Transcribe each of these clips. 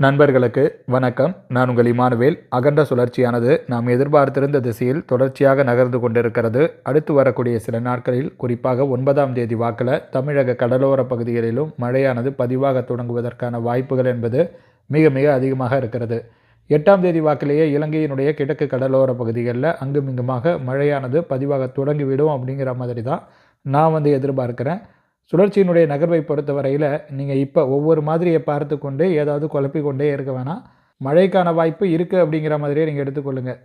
நண்பர்களுக்கு வணக்கம். நான் உங்கள் இமானுவேல். அகண்ட சுழற்சியானது நாம் எதிர்பார்த்திருந்த திசையில் தொடர்ச்சியாக நகர்ந்து கொண்டிருக்கிறது. அடுத்து வரக்கூடிய சில நாட்களில் குறிப்பாக ஒன்பதாம் தேதி வாக்கில் தமிழக கடலோர பகுதிகளிலும் மழையானது பதிவாக தொடங்குவதற்கான வாய்ப்புகள் என்பது மிக மிக அதிகமாக இருக்கிறது. எட்டாம் தேதி வாக்கிலேயே இலங்கையினுடைய கிழக்கு கடலோர பகுதிகளில் அங்குமிங்குமாக மழையானது பதிவாக தொடங்கிவிடும் அப்படிங்கிற மாதிரி தான் நான் வந்து எதிர்பார்க்கிறேன். சுழற்சியினுடைய நகர்வை பொறுத்த வரையில் நீங்கள் இப்போ ஒவ்வொரு மாதிரியை பார்த்து கொண்டு ஏதாவது குழப்பிக்கொண்டே இருக்க வேணாம். மழைக்கான வாய்ப்பு இருக்குது அப்படிங்கிற மாதிரியே நீங்கள் எடுத்துக்கொள்ளுங்கள்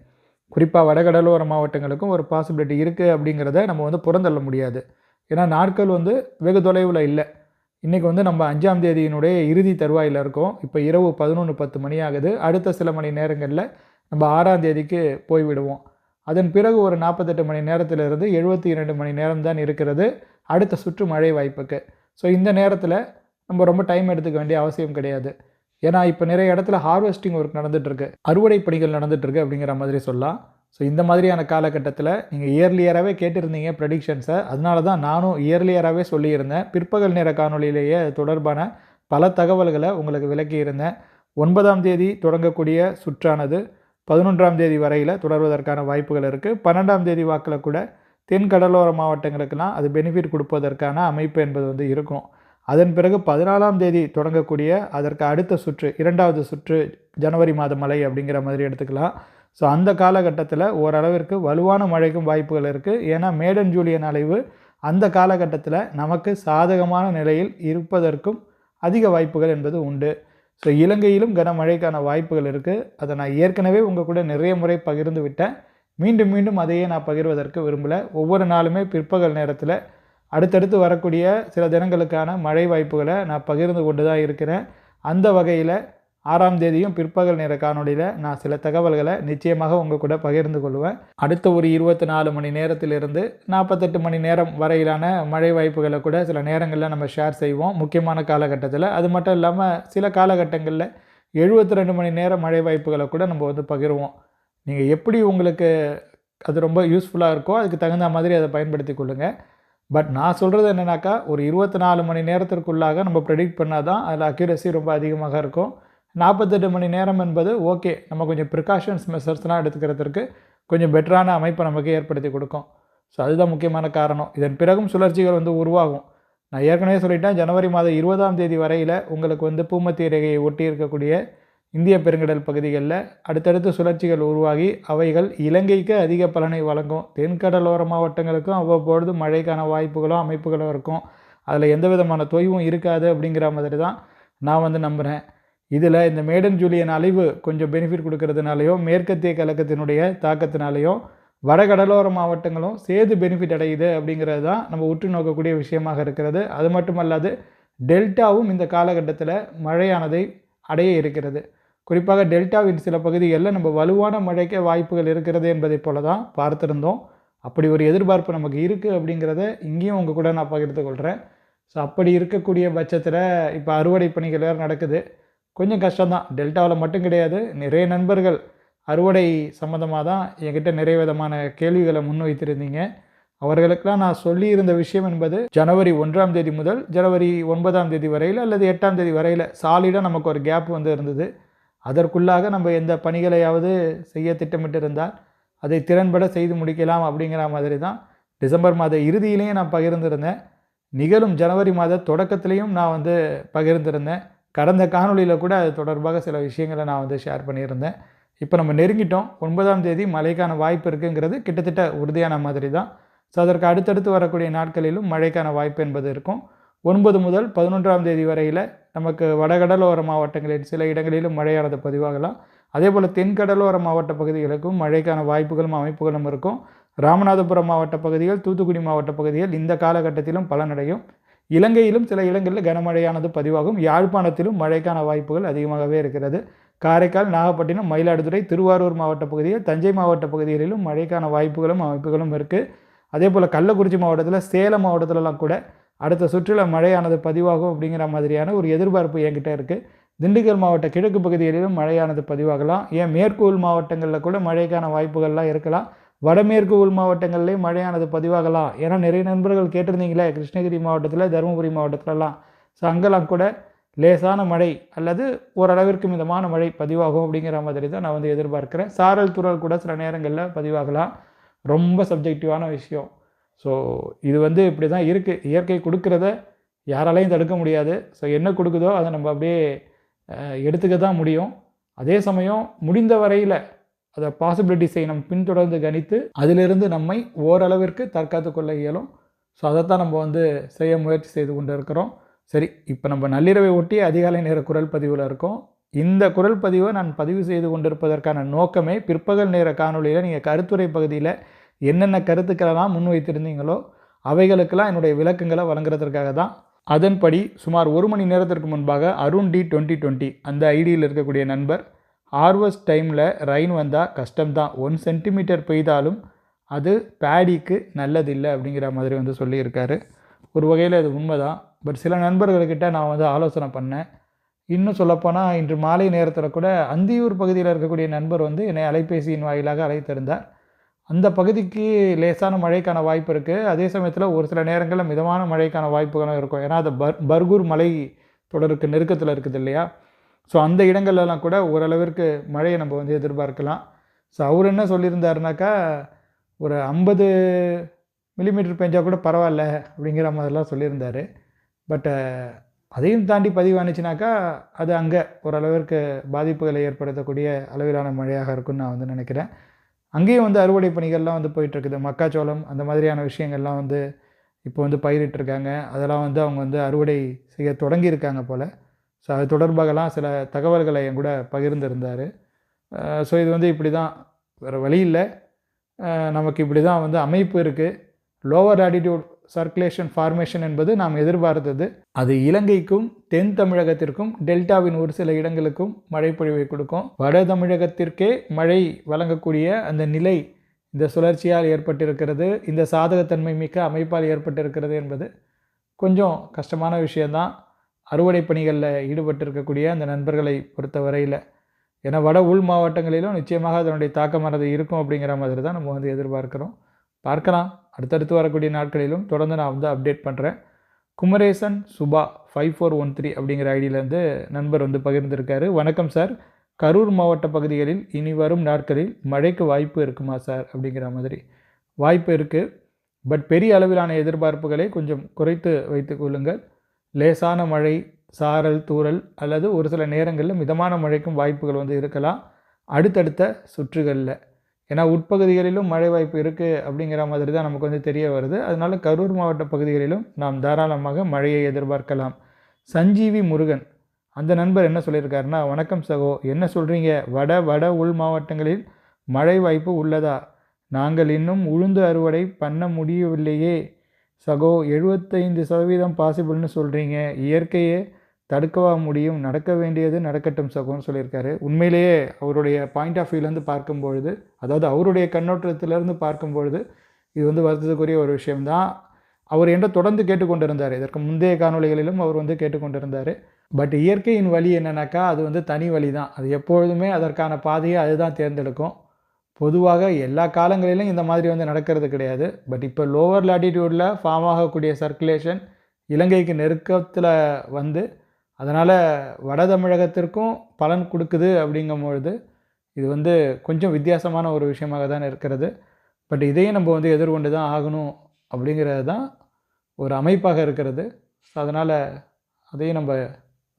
குறிப்பாக வடகடலோர மாவட்டங்களுக்கும் ஒரு பாசிபிலிட்டி இருக்குது அப்படிங்கிறத நம்ம வந்து புறந்தள்ள முடியாது. ஏன்னா நாட்கள் வந்து வெகு தொலைவில் இல்லை. இன்றைக்கி வந்து நம்ம அஞ்சாம் தேதியினுடைய இறுதி தருவாயில் இருக்கோம். இப்போ இரவு பதினொன்று பத்து மணி ஆகுது. அடுத்த சில மணி நேரங்களில் நம்ம ஆறாம் தேதிக்கு போய்விடுவோம். அதன் பிறகு ஒரு நாற்பத்தெட்டு மணி நேரத்திலிருந்து எழுபத்தி இரண்டு மணி நேரம் தான் இருக்கிறது. அடுத்த சுற்று மழை வாய்ப்புக்கு. ஸோ இந்த நேரத்தில் நம்ம ரொம்ப டைம் எடுத்துக்க வேண்டிய அவசியம் கிடையாது. ஏன்னா இப்போ நிறைய இடத்துல ஹார்வெஸ்டிங் ஒர்க் நடந்துகிட்ருக்கு அறுவடை பணிகள் நடந்துகிட்ருக்கு அப்படிங்கிற மாதிரி சொல்லலாம். ஸோ இந்த மாதிரியான காலகட்டத்தில் நீங்கள் இயர்லியராகவே கேட்டிருந்தீங்க ப்ரெடிக்ஷன்ஸை அதனால தான் நானும் இயர்லியராகவே சொல்லியிருந்தேன். பிற்பகல் நேர காணொலியிலேயே தொடர்பான பல தகவல்களை உங்களுக்கு விளக்கியிருந்தேன். ஒன்பதாம் தேதி தொடங்கக்கூடிய சுற்றானது பதினொன்றாம் தேதி வரையில் தொடர்வதற்கான வாய்ப்புகள் இருக்குது பன்னெண்டாம் தேதி வாக்கில் கூட தென் கடலோர மாவட்டங்களுக்கெல்லாம் அது பெனிஃபிட் கொடுப்பதற்கான அமைப்பு என்பது வந்து இருக்கும். அதன் பிறகு பதினாலாம் தேதி தொடங்கக்கூடிய அதற்கு அடுத்த சுற்று இரண்டாவது சுற்று ஜனவரி மாத மழை அப்படிங்கிற மாதிரி எடுத்துக்கலாம். ஸோ அந்த காலகட்டத்தில் ஓரளவிற்கு வலுவான மழைக்கும் வாய்ப்புகள் இருக்குது ஏன்னா மேடன் ஜூலியன் அலைவு அந்த காலகட்டத்தில் நமக்கு சாதகமான நிலையில் இருப்பதற்கும் அதிக வாய்ப்புகள் என்பது உண்டு. ஸோ இலங்கையிலும் கனமழைக்கான வாய்ப்புகள் இருக்குது அதை நான் ஏற்கனவே உங்கள் கூட நிறைய முறை பகிர்ந்து விட்டேன். மீண்டும் மீண்டும் அதையே நான் பகிர்வதற்கு விரும்பலை. ஒவ்வொரு நாளுமே பிற்பகல் நேரத்தில் அடுத்தடுத்து வரக்கூடிய சில தினங்களுக்கான மழை வாய்ப்புகளை நான் பகிர்ந்து கொண்டு தான் இருக்கிறேன். அந்த வகையில் ஆறாம் தேதியும் பிற்பகல் நேர காணொலியில் நான் சில தகவல்களை நிச்சயமாக உங்கள் கூட பகிர்ந்து கொள்வேன். அடுத்த ஒரு இருபத்தி நாலு மணி நேரத்திலிருந்து நாற்பத்தெட்டு மணி நேரம் வரையிலான மழை வாய்ப்புகளை கூட சில நேரங்களில் நம்ம ஷேர் செய்வோம். முக்கியமான காலகட்டத்தில். அது மட்டும் இல்லாமல் சில காலகட்டங்களில் எழுபத்தி ரெண்டு மணி நேரம் மழை வாய்ப்புகளை கூட நம்ம வந்து பகிர்வோம். நீங்கள் எப்படி உங்களுக்கு அது ரொம்ப யூஸ்ஃபுல்லாக இருக்கோ அதுக்கு தகுந்த மாதிரி அதை பயன்படுத்தி கொள்ளுங்கள் பட் நான் சொல்கிறது என்னென்னாக்கா ஒரு இருபத்தி நாலு மணி நேரத்திற்குள்ளாக நம்ம ப்ரெடிக்ட் பண்ணால் தான் அதில் அக்யூரஸி ரொம்ப அதிகமாக இருக்கும். நாற்பத்தெட்டு மணி நேரம் என்பது ஓகே நம்ம கொஞ்சம் ப்ரிகாஷன்ஸ் மெஷர்ஸ்லாம் எடுத்துக்கிறதுக்கு கொஞ்சம் பெட்டரான அமைப்பை நமக்கு ஏற்படுத்தி கொடுக்கும். ஸோ அதுதான் முக்கியமான காரணம். இதன் பிறகும் சுழற்சிகள் வந்து உருவாகும். நான் ஏற்கனவே சொல்லிட்டேன் ஜனவரி மாதம் இருபதாம் தேதி வரையில் உங்களுக்கு வந்து பூமத்திய ரேகையை ஒட்டி இருக்கக்கூடிய இந்திய பெருங்கடல் பகுதிகளில் அடுத்தடுத்து சுழற்சிகள் உருவாகி அவைகள் இலங்கைக்கு அதிக பலனை வழங்கும். தென்கடலோர மாவட்டங்களுக்கும் அவ்வப்பொழுது மழைக்கான வாய்ப்புகளும் அமைப்புகளும் இருக்கும். அதில் எந்த விதமான தொய்வும் இருக்காது அப்படிங்கிற மாதிரி தான் நான் வந்து நம்புகிறேன் இதில் இந்த மேடன் ஜூலியன் அழிவு கொஞ்சம் பெனிஃபிட் கொடுக்கறதுனாலையோ மேற்கத்திய கழகத்தினுடைய தாக்கத்தினாலேயோ வடகடலோர மாவட்டங்களும் சேது பெனிஃபிட் அடையுது அப்படிங்கிறது தான் நம்ம உற்று நோக்கக்கூடிய விஷயமாக இருக்கிறது. அது மட்டுமல்லாது டெல்டாவும் இந்த காலகட்டத்தில் மழையானதை அடைய இருக்கிறது. குறிப்பாக டெல்டாவின் சில பகுதிகளில் நம்ம வலுவான மழைக்க வாய்ப்புகள் இருக்கிறது என்பதை போல தான் பார்த்துருந்தோம். அப்படி ஒரு எதிர்பார்ப்பு நமக்கு இருக்குது அப்படிங்கிறத இங்கேயும் உங்கள் கூட நான் பகிர்ந்து கொள்கிறேன் ஸோ அப்படி இருக்கக்கூடிய பட்சத்தில் இப்போ அறுவடை பணிகள் வேறு நடக்குது. கொஞ்சம் கஷ்டம்தான் டெல்டாவில் மட்டும் கிடையாது. நிறைய நண்பர்கள் அறுவடை சம்மந்தமாக தான் என்கிட்ட நிறைய விதமான கேள்விகளை முன்வைத்திருந்தீங்க. அவர்களுக்கெல்லாம் நான் சொல்லியிருந்த விஷயம் என்பது ஜனவரி ஒன்றாம் தேதி முதல் ஜனவரி ஒன்பதாம் தேதி வரையில் அல்லது எட்டாம் தேதி வரையில் சாலிடாக நமக்கு ஒரு கேப் வந்து இருந்தது. அதற்குள்ளாக நம்ம எந்த பணிகளையாவது செய்ய திட்டமிட்டிருந்தால் அதை திறன்பட செய்து முடிக்கலாம் அப்படிங்கிற மாதிரி தான் டிசம்பர் மாத இறுதியிலையும் நான் பகிர்ந்திருந்தேன். நிகழும் ஜனவரி மாத தொடக்கத்திலையும் நான் வந்து பகிர்ந்திருந்தேன். கடந்த காணொலியில் கூட அது தொடர்பாக சில விஷயங்களை நான் வந்து ஷேர் பண்ணியிருந்தேன். இப்போ நம்ம நெருங்கிட்டோம். ஒன்பதாம் தேதி மழைக்கான வாய்ப்பு இருக்குங்கிறது கிட்டத்தட்ட உறுதியான மாதிரி தான். ஸோ அதற்கு அடுத்தடுத்து வரக்கூடிய நாட்களிலும் மழைக்கான வாய்ப்பு என்பது இருக்கும். ஒன்பது முதல் பதினொன்றாம் தேதி வரையில் நமக்கு வடகடலோர மாவட்டங்களில் சில இடங்களிலும் மழையானது பதிவாகலாம். அதே போல் தென்கடலோர மாவட்ட பகுதிகளுக்கும் மழைக்கான வாய்ப்புகளும் அமைப்புகளும் இருக்கும். ராமநாதபுரம் மாவட்ட பகுதிகள் தூத்துக்குடி மாவட்ட பகுதிகள் இந்த காலகட்டத்திலும் பலனடையும். இலங்கையிலும் சில இடங்களில் கனமழையானது பதிவாகும். யாழ்ப்பாணத்திலும் மழைக்கான வாய்ப்புகள் அதிகமாகவே இருக்கிறது. காரைக்கால் நாகப்பட்டினம் மயிலாடுதுறை திருவாரூர் மாவட்ட பகுதியில் தஞ்சை மாவட்ட பகுதிகளிலும் மழைக்கான வாய்ப்புகளும் அமைப்புகளும் இருக்குது அதே போல் கள்ளக்குறிச்சி மாவட்டத்தில் சேலம் மாவட்டத்திலலாம் கூட அடுத்த சுற்றுலா மழையானது பதிவாகும் அப்படிங்கிற மாதிரியான ஒரு எதிர்பார்ப்பு என்கிட்ட இருக்குது திண்டுக்கல் மாவட்ட கிழக்கு பகுதிகளிலும் மழையானது பதிவாகலாம். ஏன் மேற்கு உள் மாவட்டங்களில் கூட மழைக்கான வாய்ப்புகள்லாம் இருக்கலாம். வடமேற்கு உள் மாவட்டங்கள்லேயும் மழையானது பதிவாகலாம். ஏன்னா நிறைய நண்பர்கள் கேட்டிருந்தீங்களே கிருஷ்ணகிரி மாவட்டத்தில் தருமபுரி மாவட்டத்திலலாம். ஸோ அங்கெல்லாம் கூட லேசான மழை அல்லது ஓரளவிற்கு மிதமான மழை பதிவாகும் அப்படிங்கிற மாதிரி தான் நான் வந்து எதிர்பார்க்குறேன். சாரல் துறல் கூட சில நேரங்களில் பதிவாகலாம். ரொம்ப சப்ஜெக்டிவான விஷயம். ஸோ இது வந்து இப்படி தான் இருக்குது இயற்கை கொடுக்குறத யாராலையும் தடுக்க முடியாது. ஸோ என்ன கொடுக்குதோ அதை நம்ம அப்படியே எடுத்துக்க தான் முடியும். அதே சமயம் முடிந்த வரையில் அதை பாசிபிலிட்டிஸை நம்ம பின்தொடர்ந்து கணித்து அதிலிருந்து நம்மை ஓரளவிற்கு தற்காத்து கொள்ள இயலும். ஸோ அதைத்தான் நம்ம வந்து செய்ய முயற்சி செய்து கொண்டு இருக்கிறோம் சரி இப்போ நம்ம நள்ளிரவை ஒட்டி அதிகாலை நேர குரல் பதிவில் இருக்கோம். இந்த குரல் பதிவை நான் பதிவு செய்து கொண்டிருப்பதற்கான நோக்கமே பிற்பகல் நேர காணொளியில் நீங்கள் கருத்துரை பகுதியில் என்னென்ன கருத்துக்களெல்லாம் முன் வைத்திருந்தீங்களோ அவைகளுக்கெல்லாம் என்னுடைய விளக்கங்களை வழங்குறதுக்காக தான். அதன்படி சுமார் ஒரு மணி நேரத்திற்கு முன்பாக அருண் டி டுவெண்ட்டி டுவெண்ட்டி அந்த ஐடியில் இருக்கக்கூடிய நண்பர் ஹார்வஸ்ட் டைமில் ரெயின் வந்தால் கஷ்டம்தான் ஒன் சென்டிமீட்டர் பெய்தாலும் அது பேடிக்கு நல்லதில்லை அப்படிங்கிற மாதிரி வந்து சொல்லியிருக்காரு. ஒரு வகையில் அது உண்மைதான். பட் சில நண்பர்கள்கிட்ட நான் வந்து ஆலோசனை பண்ணேன். இன்னும் சொல்லப்போனால் இன்று மாலை நேரத்தில் கூட அந்தியூர் பகுதியில் இருக்கக்கூடிய நண்பர் வந்து என்னை அலைபேசியின் வாயிலாக அழைத்திருந்தார். அந்த பகுதிக்கு லேசான மழைக்கான வாய்ப்பு இருக்குது அதே சமயத்தில் ஒரு சில நேரங்களில் மிதமான மழைக்கான வாய்ப்புகளும் இருக்கும். ஏன்னா அது பர் பர்கூர் மலை தொடருக்கு நெருக்கத்தில் இருக்குது இல்லையா? ஸோ அந்த இடங்கள்லாம் கூட ஓரளவிற்கு மழையை நம்ம வந்து எதிர்பார்க்கலாம். ஸோ அவர் என்ன சொல்லியிருந்தாருனாக்கா ஒரு ஐம்பது மில்லிமீட்டர் பெஞ்சால் கூட பரவாயில்ல அப்படிங்கிற மாதிரிலாம் சொல்லியிருந்தார். பட்டு அதையும் தாண்டி பதிவானுச்சுனாக்கா அது அங்கே ஓரளவிற்கு பாதிப்புகளை ஏற்படுத்தக்கூடிய அளவிலான மழையாக இருக்கும்னு நான் வந்து நினைக்கிறேன். அங்கேயும் வந்து அறுவடை பணிகள்லாம் வந்து போயிட்டுருக்குது. மக்காச்சோளம் அந்த மாதிரியான விஷயங்கள்லாம் வந்து இப்போ வந்து பயிரிட்டிருக்காங்க. அதெல்லாம் வந்து அவங்க வந்து அறுவடை செய்ய தொடங்கியிருக்காங்க போல். ஸோ அது தொடர்பாகலாம் சில தகவல்களை என் கூட பகிர்ந்திருந்தார். ஸோ இது வந்து இப்படி தான் வேறு வழி இல்லை. நமக்கு இப்படி தான் வந்து அமைப்பு இருக்குது லோவர் ஆட்டிடியூட் சர்க்குலேஷன் ஃபார்மேஷன் என்பது நாம் எதிர்பார்த்தது. அது இலங்கைக்கும் தென் தமிழகத்திற்கும் டெல்டாவின் ஒரு சில இடங்களுக்கும் மழை பொழிவை கொடுக்கும். வட தமிழகத்திற்கே மழை வழங்கக்கூடிய அந்த நிலை இந்த சுழற்சியால் ஏற்பட்டிருக்கிறது. இந்த சாதகத்தன்மை மிக்க அமைப்பால் ஏற்பட்டிருக்கிறது என்பது கொஞ்சம் கஷ்டமான விஷயந்தான் அறுவடை பணிகளில் ஈடுபட்டிருக்கக்கூடிய அந்த நண்பர்களை பொறுத்தவரையில். ஏன்னா வட உள் மாவட்டங்களிலும் நிச்சயமாக அதனுடைய தாக்கமானது இருக்கும் அப்படிங்கிற மாதிரி தான் நம்ம வந்து எதிர்பார்க்குறோம். பார்க்கலாம். அடுத்தடுத்து வரக்கூடிய நாட்களிலும் தொடர்ந்து நான் வந்து அப்டேட் பண்ணுறேன் Kumaresan Suba five four one three அப்படிங்கிற ஐடியிலேருந்து நண்பர் வந்து பகிர்ந்திருக்காரு. வணக்கம் சார். கரூர் மாவட்ட பகுதிகளில் இனி வரும் நாட்களில் மழைக்கு வாய்ப்பு இருக்குமா சார்? அப்படிங்கிற மாதிரி. வாய்ப்பு இருக்குது பட் பெரிய அளவிலான எதிர்பார்ப்புகளை கொஞ்சம் குறைத்து வைத்து கொள்ளுங்கள். லேசான மழை சாரல் தூறல் அல்லது ஒரு சில நேரங்களில் மிதமான மழைக்கும் வாய்ப்புகள் வந்து இருக்கலாம். அடுத்தடுத்த சுற்றுகளில். ஏன்னா உட்பகுதிகளிலும் மழை வாய்ப்பு இருக்குது அப்படிங்கிற மாதிரி தான் நமக்கு வந்து தெரிய வருது. அதனால கரூர் மாவட்ட பகுதிகளிலும் நாம் தாராளமாக மழையை எதிர்பார்க்கலாம். சஞ்சீவி முருகன் அந்த நண்பர் என்ன சொல்லியிருக்காருன்னா வணக்கம் சகோ என்ன சொல்கிறீங்க வட வட உள் மாவட்டங்களில் மழை வாய்ப்பு உள்ளதா? நாங்கள் இன்னும் உளுந்து அறுவடை பண்ண முடியவில்லையே. சகோ எழுபத்தைந்து சதவீதம் பாசிபிள்னு சொல்கிறீங்க இயற்கையே தடுக்கவா முடியும் நடக்க வேண்டியது நடக்கட்டும் சகோன்னு சொல்லியிருக்காரு. உண்மையிலேயே அவருடைய பாயிண்ட் ஆஃப் வியூலேருந்து பார்க்கும்பொழுது அதாவது அவருடைய கண்ணோட்டத்திலேருந்து பார்க்கும்பொழுது இது வந்து வருத்தத்துக்குரிய ஒரு விஷயம்தான். அவர் என்ன தொடர்ந்து கேட்டுக்கொண்டிருந்தார். இதற்கு முந்தைய காணொளிகளிலும் அவர் வந்து கேட்டுக்கொண்டிருந்தார். பட் இயற்கையின் வழி என்னன்னாக்கா அது வந்து தனி வழி தான் அது எப்பொழுதுமே அதற்கான பாதையை அதுதான் தேர்ந்தெடுக்கும். பொதுவாக எல்லா காலங்களிலும் இந்த மாதிரி வந்து நடக்கிறது கிடையாது. பட் இப்போ லோவர் லாட்டிடியூடில் ஃபார்ம் ஆகக்கூடிய சர்க்குலேஷன் இலங்கைக்கு நெருக்கத்தில் வந்து அதனால் வட தமிழகத்திற்கும் பலன் கொடுக்குது அப்படிங்கும்பொழுது இது வந்து கொஞ்சம் வித்தியாசமான ஒரு விஷயமாக தான் இருக்கிறது. பட் இதையும் நம்ம வந்து எதிர்கொண்டு தான் ஆகணும் அப்படிங்கிறது தான் ஒரு அமைப்பாக இருக்கிறது. ஸோ அதனால் அதையும் நம்ம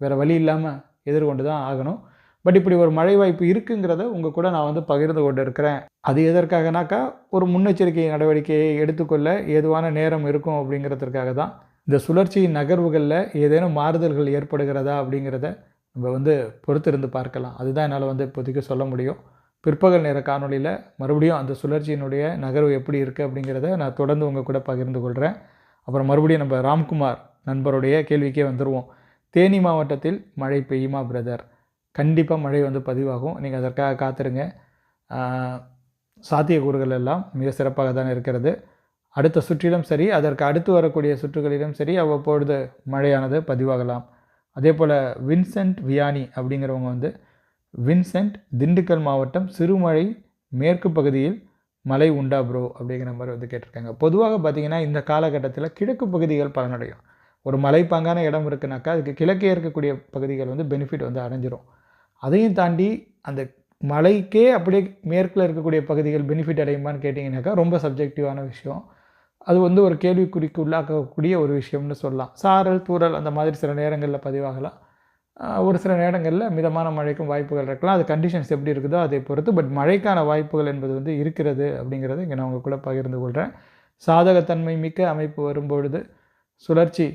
வேறு வழி இல்லாமல் எதிர்கொண்டு தான் ஆகணும். பட் இப்படி ஒரு மழை வாய்ப்பு இருக்குங்கிறத உங்கள் கூட நான் வந்து பகிர்ந்து கொண்டு இருக்கிறேன் அது எதற்காகனாக்கா ஒரு முன்னெச்சரிக்கை நடவடிக்கையை எடுத்துக்கொள்ள ஏதுவான நேரம் இருக்கும் அப்படிங்கிறதுக்காக தான். இந்த சுழற்சியின் நகர்வுகளில் ஏதேனும் மாறுதல்கள் ஏற்படுகிறதா அப்படிங்கிறத நம்ம வந்து பொறுத்திருந்து பார்க்கலாம். அதுதான் என்னால் வந்து இப்போதைக்கு சொல்ல முடியும். பிற்பகல் நேர காணொலியில் மறுபடியும் அந்த சுழற்சியினுடைய நகர்வு எப்படி இருக்குது அப்படிங்கிறத நான் தொடர்ந்து உங்கள் கூட பகிர்ந்து கொள்கிறேன் அப்புறம் மறுபடியும் நம்ம ராம்குமார் நண்பருடைய கேள்விக்கே வந்துடுவோம் தேனி மாவட்டத்தில் மழை பெய்யுமா பிரதர்? கண்டிப்பாக மழை வந்து பதிவாகும். நீங்கள் அதற்காக காத்துருங்க. சாத்தியக்கூறுகள் எல்லாம் மிக சிறப்பாக தான் இருக்கிறது. அடுத்த சுற்றிலும் சரி அதற்கு அடுத்து வரக்கூடிய சுற்றுகளிலும் சரி அவ்வப்பொழுது மழையானது பதிவாகலாம். அதே போல் வின்சென்ட் வியானி அப்படிங்கிறவங்க வந்து வின்சென்ட் திண்டுக்கல் மாவட்டம் சிறுமழை மேற்கு பகுதியில் மழை உண்டா ப்ரோ அப்படிங்கிற மாதிரி வந்து கேட்டிருக்காங்க. பொதுவாக பார்த்திங்கன்னா இந்த காலகட்டத்தில் கிழக்கு பகுதிகள் பலனடையும். ஒரு மலைப்பாங்கான இடம் இருக்குனாக்கா அதுக்கு கிழக்கே இருக்கக்கூடிய பகுதிகள் வந்து பெனிஃபிட் வந்து அடைஞ்சிரும். அதையும் தாண்டி அந்த மலைக்கே அப்படியே மேற்கில் இருக்கக்கூடிய பகுதிகள் பெனிஃபிட் அடையுமான்னு கேட்டிங்கனாக்கா ரொம்ப சப்ஜெக்டிவான விஷயம். அது வந்து ஒரு கேள்விக்குறிக்கு உள்ளாக்கக்கூடிய ஒரு விஷயம்னு சொல்லலாம். சாரல் தூறல் அந்த மாதிரி சில நேரங்களில் பதிவாகலாம். ஒரு சில நேரங்களில் மிதமான மழைக்கும் வாய்ப்புகள் இருக்கலாம். அது கண்டிஷன்ஸ் எப்படி இருக்குதோ அதை பொறுத்து பட் மழைக்கான வாய்ப்புகள் என்பது வந்து இருக்கிறது அப்படிங்கிறத இங்கே நான் உங்களுக்குள்ளே பகிர்ந்து கொள்கிறேன் சாதகத்தன்மை மிக்க அமைப்பு வரும்பொழுது சுழற்சி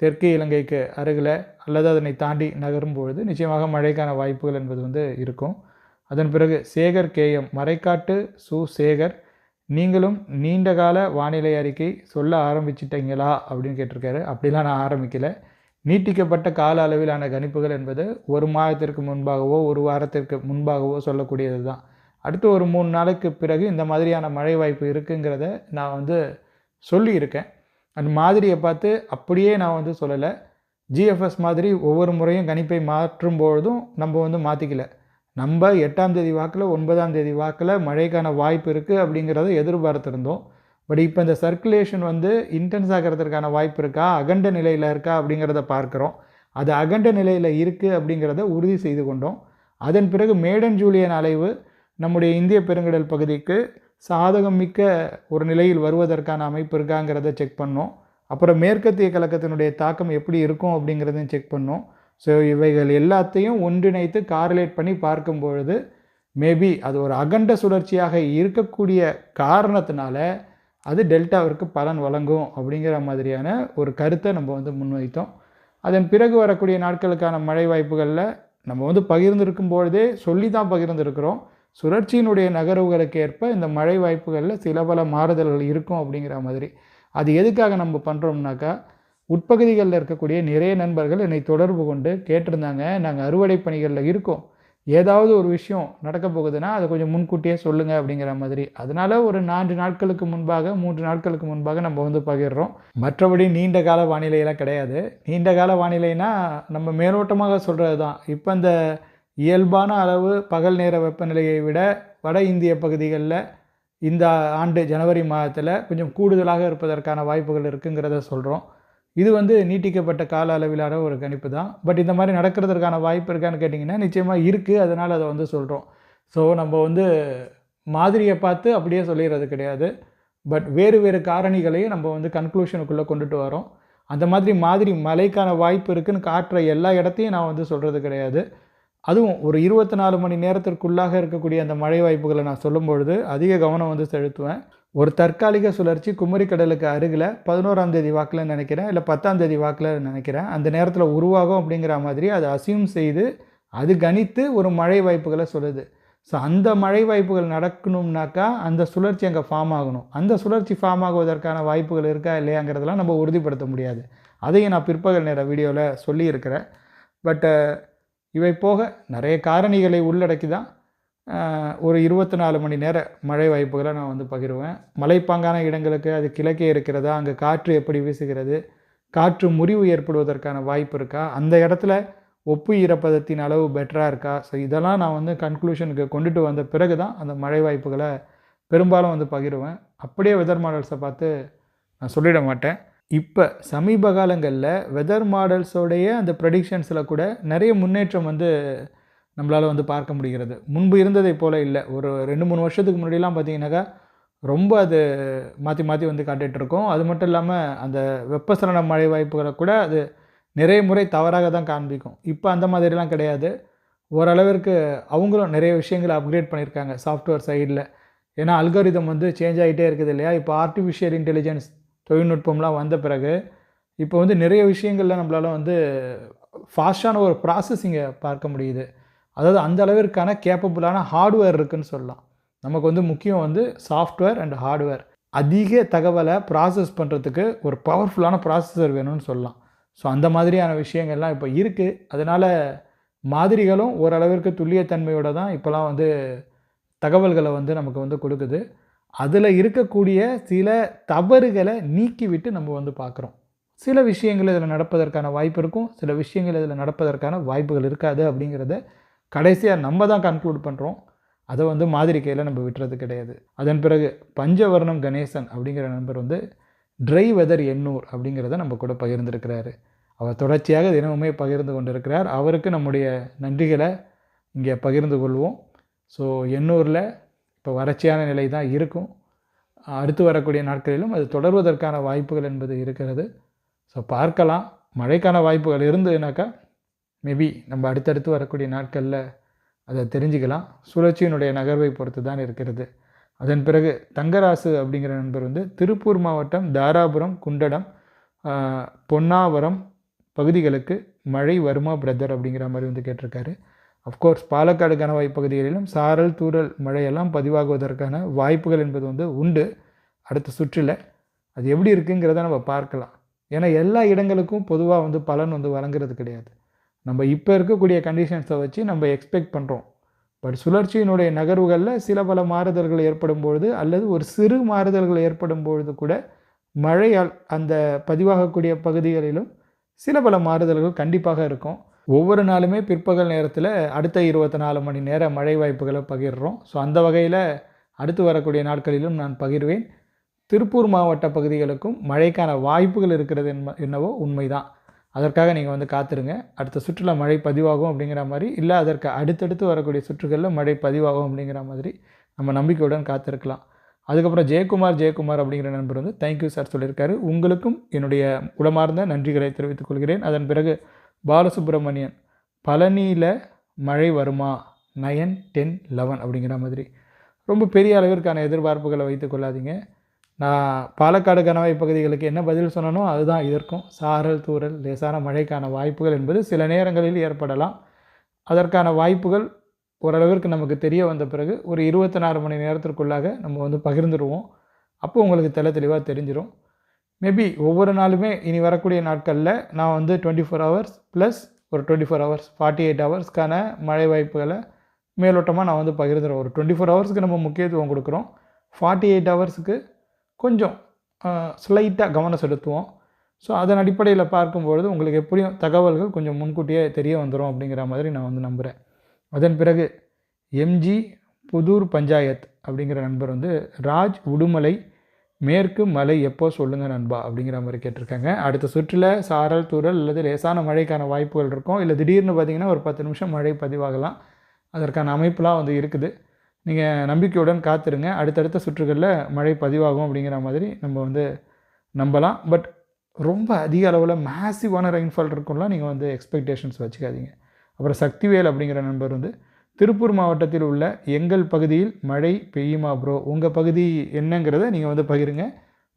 தெற்கு இலங்கைக்கு அருகில் அல்லது அதனை தாண்டி நகரும் பொழுது நிச்சயமாக மழைக்கான வாய்ப்புகள் என்பது வந்து இருக்கும். அதன் பிறகு சேகர் கேஎம் மறைக்காட்டு சு. சேகர் நீங்களும் நீண்ட கால வானிலை அறிக்கை சொல்ல ஆரம்பிச்சிட்டீங்களா அப்படின்னு கேட்டிருக்காரு. அப்படிலாம் நான் ஆரம்பிக்கல. நீட்டிக்கப்பட்ட கால அளவிலான கணிப்புகள் என்பது ஒரு மாதத்திற்கு முன்பாகவோ ஒரு வாரத்திற்கு முன்பாகவோ சொல்லக்கூடியது தான். அடுத்து ஒரு மூணு நாளைக்கு பிறகு இந்த மாதிரியான மழை வாய்ப்பு இருக்குங்கிறத நான் வந்து சொல்லியிருக்கேன். அந்த மாதிரியை பார்த்து அப்படியே நான் வந்து சொல்லலை. ஜிஎஃப்எஸ் மாதிரி ஒவ்வொரு முறையும் கணிப்பை மாற்றும் பொழுதும் நம்ம வந்து மாற்றிக்கல நம்ம எட்டாம் தேதி வாக்கில் ஒன்பதாம் தேதி வாக்கில் மழைக்கான வாய்ப்பு இருக்குது அப்படிங்கிறத எதிர்பார்த்துருந்தோம். பட் இப்போ இந்த சர்க்குலேஷன் வந்து இன்டென்ஸ் ஆகிறதுக்கான வாய்ப்பு இருக்கா? அகண்ட நிலையில் இருக்கா? அப்படிங்கிறத பார்க்குறோம். அது அகண்ட நிலையில் இருக்குது அப்படிங்கிறத உறுதி செய்து கொண்டோம். அதன் பிறகு மேடன் ஜூலியன் அலைவு நம்முடைய இந்திய பெருங்கடல் பகுதிக்கு சாதகம் மிக்க ஒரு நிலையில் வருவதற்கான அமைப்பு இருக்காங்கிறத செக் பண்ணோம். அப்புறம் மேற்கத்திய கழகத்தினுடைய தாக்கம் எப்படி இருக்கும் அப்படிங்கிறதையும் செக் பண்ணோம். ஸோ இவைகள் எல்லாத்தையும் ஒன்றிணைத்து காரிலேட் பண்ணி பார்க்கும் பொழுது மேபி அது ஒரு அகண்ட சுழற்சியாக இருக்கக்கூடிய காரணத்தினால அது டெல்டாவிற்கு பலன் வழங்கும் அப்படிங்கிற மாதிரியான ஒரு கருத்தை நம்ம வந்து முன்வைத்தோம். அதன் பிறகு வரக்கூடிய நாட்களுக்கான மழை வாய்ப்புகளில் நம்ம வந்து பகிர்ந்திருக்கும் பொழுதே சொல்லி தான் பகிர்ந்திருக்கிறோம். சுழற்சியினுடைய நகர்வுகளுக்கு ஏற்ப இந்த மழை வாய்ப்புகளில் சில பல மாறுதல்கள் இருக்கும் அப்படிங்கிற மாதிரி. அது எதுக்காக நம்ம பண்ணுறோம்னாக்கா உட்பகுதிகளில் இருக்கக்கூடிய நிறைய நண்பர்கள் என்னை தொடர்பு கொண்டு கேட்டிருந்தாங்க. நாங்கள் அறுவடை பணிகளில் இருக்கோம். ஏதாவது ஒரு விஷயம் நடக்க போகுதுன்னா அதை கொஞ்சம் முன்கூட்டியே சொல்லுங்கள் அப்படிங்கிற மாதிரி. அதனால் ஒரு நான்கு நாட்களுக்கு முன்பாக மூன்று நாட்களுக்கு முன்பாக நம்ம வந்து பகிர்றோம். மற்றபடி நீண்ட கால வானிலையெல்லாம் கிடையாது. நீண்ட கால வானிலைனா நம்ம மேலோட்டமாக சொல்கிறது தான். இப்போ இந்த இயல்பான அளவு பகல் நேர வெப்பநிலையை விட வட இந்திய பகுதிகளில் இந்த ஆண்டு ஜனவரி மாதத்தில் கொஞ்சம் கூடுதலாக இருப்பதற்கான வாய்ப்புகள் இருக்குங்கிறத சொல்கிறோம் இது வந்து நீட்டிக்கப்பட்ட கால அளவிலான ஒரு கணிப்பு தான். பட் இந்த மாதிரி நடக்கிறதுக்கான வாய்ப்பு இருக்கான்னு கேட்டிங்கன்னா நிச்சயமாக இருக்குது அதனால் அதை வந்து சொல்கிறோம் ஸோ நம்ம வந்து மாதிரியை பார்த்து அப்படியே சொல்லிடுறது கிடையாது. பட் வேறு வேறு காரணிகளையும் நம்ம வந்து கன்க்ளூஷனுக்குள்ளே கொண்டுட்டு வரோம். அந்த மாதிரி மாதிரி மழைக்கான வாய்ப்பு இருக்குதுன்னு காட்டுற எல்லா இடத்தையும் நான் வந்து சொல்கிறது கிடையாது. அதுவும் ஒரு இருபத்தி நாலு மணி நேரத்திற்குள்ளாக இருக்கக்கூடிய அந்த மழை வாய்ப்புகளை நான் சொல்லும் பொழுது அதிக கவனம் வந்து செலுத்துவேன். ஒரு தற்காலிக சுழற்சி குமரி கடலுக்கு அருகில் பதினோராம் தேதி வாக்கில் நினைக்கிறேன் இல்லை பத்தாம் தேதி வாக்கில் நினைக்கிறேன். அந்த நேரத்தில் உருவாகும் அப்படிங்கிற மாதிரி அதை அசியூம் செய்து அது கணித்து ஒரு மழை வாய்ப்புகளை சொல்லுது. ஸோ அந்த மழை வாய்ப்புகள் நடக்கணும்னாக்கா அந்த சுழற்சி அங்கே ஃபார்ம் ஆகணும். அந்த சுழற்சி ஃபார்ம் ஆகுவதற்கான வாய்ப்புகள் இருக்கா இல்லையாங்கிறதெல்லாம் நம்ம உறுதிப்படுத்த முடியாது. அதையும் நான் பிற்பகல் நேர வீடியோவில் சொல்லியிருக்கிறேன். பட்டு இவை போக நிறைய காரணிகளை உள்ளடக்கி தான் ஒரு இருபத்தி நாலு மணி நேர மழை வாய்ப்புகளை நான் வந்து பகிர்வேன். மலைப்பாங்கான இடங்களுக்கு அது கிழக்கே இருக்கிறதா? அங்கே காற்று எப்படி வீசுகிறது? காற்று முறிவு ஏற்படுவதற்கான வாய்ப்பு இருக்கா? அந்த இடத்துல ஒப்பு ஈரப்பதத்தின் அளவு பெட்டராக இருக்கா? ஸோ இதெல்லாம் நான் வந்து கன்க்ளூஷனுக்கு கொண்டுட்டு வந்த பிறகு தான் அந்த மழை வாய்ப்புகளை பெரும்பாலும் வந்து பகிருவேன். அப்படியே வெதர் மாடல்ஸை பார்த்து நான் சொல்லிட மாட்டேன். இப்போ சமீப காலங்களில் வெதர் மாடல்ஸோடைய அந்த ப்ரெடிக்ஷன்ஸில் கூட நிறைய முன்னேற்றம் வந்து நம்மளால் வந்து பார்க்க முடிகிறது. முன்பு இருந்ததை போல் இல்லை. ஒரு ரெண்டு மூணு வருஷத்துக்கு முன்னாடிலாம் பார்த்தீங்கன்னாக்கா ரொம்ப அது மாற்றி மாற்றி வந்து காட்டிகிட்ருக்கோம் அது மட்டும் இல்லாமல் அந்த வெப்பசலன மழை வாய்ப்புகளை கூட அது நிறைய முறை தவறாக தான் காண்பிக்கும். இப்போ அந்த மாதிரிலாம் கிடையாது. ஓரளவிற்கு அவங்களும் நிறைய விஷயங்களை அப்கிரேட் பண்ணியிருக்காங்க சாஃப்ட்வேர் சைடில் ஏன்னா அல்காரிதம் வந்து சேஞ்ச் ஆகிட்டே இருக்குது இல்லையா? இப்போ ஆர்டிஃபிஷியல் இன்டெலிஜென்ஸ் தொழில்நுட்பம்லாம் வந்த பிறகு இப்போ வந்து நிறைய விஷயங்களில் நம்மளால் வந்து ஃபாஸ்ட்டான ஒரு ப்ராசஸிங்கை பார்க்க முடியுது. அதாவது அந்த அளவிற்கான கேப்பபிளான ஹார்ட்வேர் இருக்குன்னு சொல்லலாம். நமக்கு வந்து முக்கியம் வந்து சாஃப்ட்வேர் அண்ட் ஹார்ட்வேர் அதிக தகவலை ப்ராசஸ் பண்ணுறதுக்கு ஒரு பவர்ஃபுல்லான ப்ராசஸர் வேணும்னு சொல்லலாம். ஸோ அந்த மாதிரியான விஷயங்கள்லாம் இப்போ இருக்குது அதனால் மாதிரிகளும் ஓரளவிற்கு துல்லியத்தன்மையோடு தான் இப்போலாம் வந்து தகவல்களை வந்து நமக்கு வந்து கொடுக்குது. அதில் இருக்கக்கூடிய சில தவறுகளை நீக்கிவிட்டு நம்ம வந்து பார்க்குறோம். சில விஷயங்கள் இதில் நடப்பதற்கான வாய்ப்பு இருக்கும். சில விஷயங்கள் இதில் நடப்பதற்கான வாய்ப்புகள் இருக்காது அப்படிங்கிறத கடைசியாக நம்ம தான் கன்க்ளூட் பண்ணுறோம் அதை வந்து மாதிரி கையில் நம்ம விட்டுறது கிடையாது. அதன் பிறகு பஞ்சவர்ணம் கணேசன் அப்படிங்கிற நண்பர் வந்து ட்ரை வெதர் எண்ணூர் அப்படிங்கிறத நம்ம கூட பகிர்ந்திருக்கிறாரு. அவர் தொடர்ச்சியாக தினமுமே பகிர்ந்து கொண்டிருக்கிறார். அவருக்கு நம்முடைய நன்றிகளை இங்கே பகிர்ந்து கொள்வோம். ஸோ எண்ணூரில் இப்போ வறட்சியான நிலை தான் இருக்கும். அடுத்து வரக்கூடிய நாட்களிலும் அது தொடர்வதற்கான வாய்ப்புகள் என்பது இருக்கிறது. ஸோ பார்க்கலாம். மழைக்கான வாய்ப்புகள் இருந்ததுனாக்கா மேபி நம்ம அடுத்தடுத்து வரக்கூடிய நாட்களில் அதை தெரிஞ்சுக்கலாம். சுழற்சியினுடைய நகர்வை பொறுத்து தான் இருக்கிறது. அதன் பிறகு தங்கராசு அப்படிங்கிற நண்பர் வந்து திருப்பூர் மாவட்டம் தாராபுரம் குண்டடம் பொன்னாவரம் பகுதிகளுக்கு மழை வருமா பிரதர் அப்படிங்கிற மாதிரி வந்து கேட்டிருக்காரு. அஃப்கோர்ஸ் பாலக்காடு கணவாய் பகுதிகளிலும் சாரல் தூறல் மழையெல்லாம் பதிவாகுவதற்கான வாய்ப்புகள் என்பது வந்து உண்டு. அடுத்த சுற்றில் அது எப்படி இருக்குங்கிறத நம்ம பார்க்கலாம். ஏன்னா எல்லா இடங்களுக்கும் பொதுவாக வந்து பலன் வந்து வழங்குறது கிடையாது. நம்ம இப்போ இருக்கக்கூடிய கண்டிஷன்ஸை வச்சு நம்ம எக்ஸ்பெக்ட் பண்ணுறோம் பட் சுழற்சியினுடைய நகர்வுகளில் சில பல மாறுதல்கள் ஏற்படும் பொழுது அல்லது ஒரு சிறு மாறுதல்கள் ஏற்படும் பொழுது கூட மழையால் அந்த பதிவாகக்கூடிய பகுதிகளிலும் சில பல மாறுதல்கள் கண்டிப்பாக இருக்கும். ஒவ்வொரு நாளுமே பிற்பகல் நேரத்தில் அடுத்த இருபத்தி நாலு மணி நேர மழை வாய்ப்புகளை பகிர்றோம். ஸோ அந்த வகையில் அடுத்து வரக்கூடிய நாட்களிலும் நான் பகிர்வேன். திருப்பூர் மாவட்ட பகுதிகளுக்கும் மழைக்கான வாய்ப்புகள் இருக்கிறது என்ப என்னவோ உண்மைதான். அதற்காக நீங்கள் வந்து காத்துருங்க. அடுத்த சுற்றில் மழை பதிவாகும் அப்படிங்கிற மாதிரி இல்லை அதற்கு அடுத்தடுத்து வரக்கூடிய சுற்றுகளில் மழை பதிவாகும் அப்படிங்கிற மாதிரி நம்ம நம்பிக்கையுடன் காத்திருக்கலாம். அதுக்கப்புறம் ஜெயக்குமார் ஜெயக்குமார் அப்படிங்கிற நண்பர் வந்து தேங்க்யூ சார் சொல்லியிருக்காரு. உங்களுக்கும் என்னுடைய உளமார்ந்த நன்றிகளை தெரிவித்துக் கொள்கிறேன். அதன் பிறகு பாலசுப்ரமணியன் பழனியில் மழை வருமா? நயன் டென் லெவன் அப்படிங்கிற மாதிரி. ரொம்ப பெரிய அளவிற்கான எதிர்பார்ப்புகளை வைத்துக் கொள்ளாதீங்க. நான் பாலக்காடு கணவாய் பகுதிகளுக்கு என்ன பதில் சொன்னனோ அதுதான் இதற்கும். சாரல் தூறல் லேசான மழைக்கான வாய்ப்புகள் என்பது சில நேரங்களில் ஏற்படலாம். அதற்கான வாய்ப்புகள் ஓரளவிற்கு நமக்கு தெரிய வந்த பிறகு ஒரு இருபத்தி நாலு மணி நேரத்திற்குள்ளாக நம்ம வந்து பகிர்ந்துருவோம். அப்போ உங்களுக்கு தெல தெளிவாக தெரிஞ்சிடும் மேபி ஒவ்வொரு நாளுமே இனி வரக்கூடிய நாட்களில் நான் வந்து டுவெண்ட்டி ஃபோர் ஹவர்ஸ் ப்ளஸ் ஒரு twenty four hours forty eight ஹவர்ஸ்க்கான மழை வாய்ப்புகளை மேலோட்டமாக நான் வந்து பகிர்ந்துறேன் ஒரு டுவெண்ட்டி ஃபோர் ஹவர்ஸ்க்கு நம்ம முக்கியத்துவம் கொடுக்குறோம். ஃபார்ட்டி எயிட் ஹவர்ஸுக்கு கொஞ்சம் ஸ்லைட்டாக கவனம் செலுத்துவோம். ஸோ அதன் அடிப்படையில் பார்க்கும்பொழுது உங்களுக்கு எப்படியும் தகவல்கள் கொஞ்சம் முன்கூட்டியே தெரிய வந்துடும் அப்படிங்கிற மாதிரி நான் வந்து நம்புகிறேன் அதன் பிறகு எம்ஜி புதூர் பஞ்சாயத் அப்படிங்கிற நண்பர் வந்து ராஜ் உடுமலை மேற்கு மலை எப்போ சொல்லுங்கள் நண்பா அப்படிங்கிற மாதிரி கேட்டிருக்காங்க. அடுத்த சுற்றில் சாரல் தூரல் அல்லது லேசான மழைக்கான வாய்ப்புகள் இருக்கும். இல்லை திடீர்னு பார்த்திங்கன்னா ஒரு பத்து நிமிஷம் மழை பதிவாகலாம். அதற்கான அமைப்புலாம் வந்து இருக்குது. நீங்கள் நம்பிக்கையுடன் காத்திருங்க. அடுத்தடுத்த சுற்றுகளில் மழை பதிவாகும் அப்படிங்கிற மாதிரி நம்ம வந்து நம்பலாம். பட் ரொம்ப அதிக அளவில் மேசிவான ரெயின்ஃபால் இருக்கும்லாம் நீங்கள் வந்து எக்ஸ்பெக்டேஷன்ஸ் வச்சுக்காதீங்க. அப்புறம் சக்திவேல் அப்படிங்கிற நண்பர் வந்து திருப்பூர் மாவட்டத்தில் உள்ள எங்கள் பகுதியில் மழை பெய்யுமா ப்ரோ உங்கள் பகுதி என்னங்கிறத நீங்கள் வந்து பகிருங்க.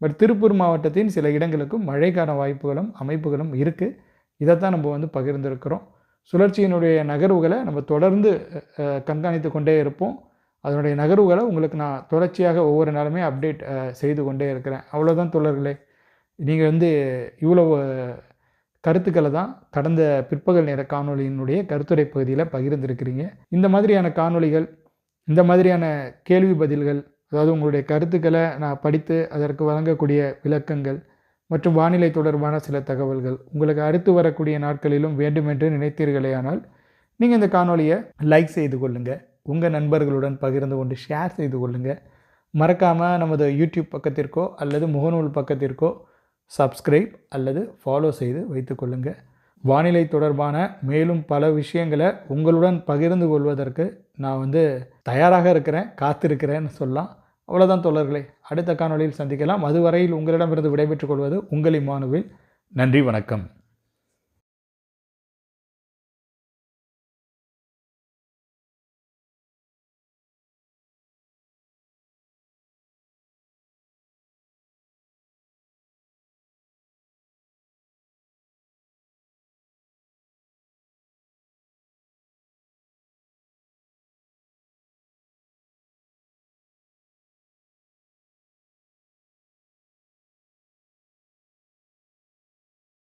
பட் திருப்பூர் மாவட்டத்தின் சில இடங்களுக்கும் மழைக்கான வாய்ப்புகளும் அமைப்புகளும் இருக்குது இதைத்தான் நம்ம வந்து பகிர்ந்திருக்கிறோம். சுழற்சியினுடைய நகர்வுகளை நம்ம தொடர்ந்து கண்காணித்து கொண்டே இருப்போம். அதனுடைய நகர்வுகளை உங்களுக்கு நான் தொடர்ச்சியாக ஒவ்வொரு நாளுமே அப்டேட் செய்து கொண்டே இருக்கிறேன். அவ்வளோதான் தோழர்களே. நீங்கள் வந்து இவ்வளவு கருத்துக்களை தான் கடந்த பிற்பகல் நேர காணொளியினுடைய கருத்துரை பகுதியில் பகிர்ந்திருக்கிறீங்க. இந்த மாதிரியான காணொளிகள் இந்த மாதிரியான கேள்வி பதில்கள் அதாவது உங்களுடைய கருத்துக்களை நான் படித்து அதற்கு வழங்கக்கூடிய விளக்கங்கள் மற்றும் வானிலை தொடர்பான சில தகவல்கள் உங்களுக்கு அடுத்து வரக்கூடிய நாட்களிலும் வேண்டுமென்று நினைத்தீர்களேயானால் நீங்கள் இந்த காணொலியை லைக் செய்து கொள்ளுங்கள் உங்கள் நண்பர்களுடன் பகிர்ந்து கொண்டு ஷேர் செய்து கொள்ளுங்கள் மறக்காமல் நமது யூடியூப் பக்கத்திற்கோ அல்லது முகநூல் பக்கத்திற்கோ சப்ஸ்கிரைப் அல்லது ஃபாலோ செய்து வைத்துக்கொள்ளுங்கள் வானிலை தொடர்பான மேலும் பல விஷயங்களை உங்களுடன் பகிர்ந்து கொள்வதற்கு நான் வந்து தயாராக இருக்கிறேன் காத்திருக்கிறேன்னு சொல்லலாம். அவ்வளோதான் தொடர்களே அடுத்த காணொலியில் சந்திக்கலாம். அதுவரையில் உங்களிடமிருந்து விடைபெற்றுக் கொள்வது உங்கள் இமானுவில். நன்றி வணக்கம்.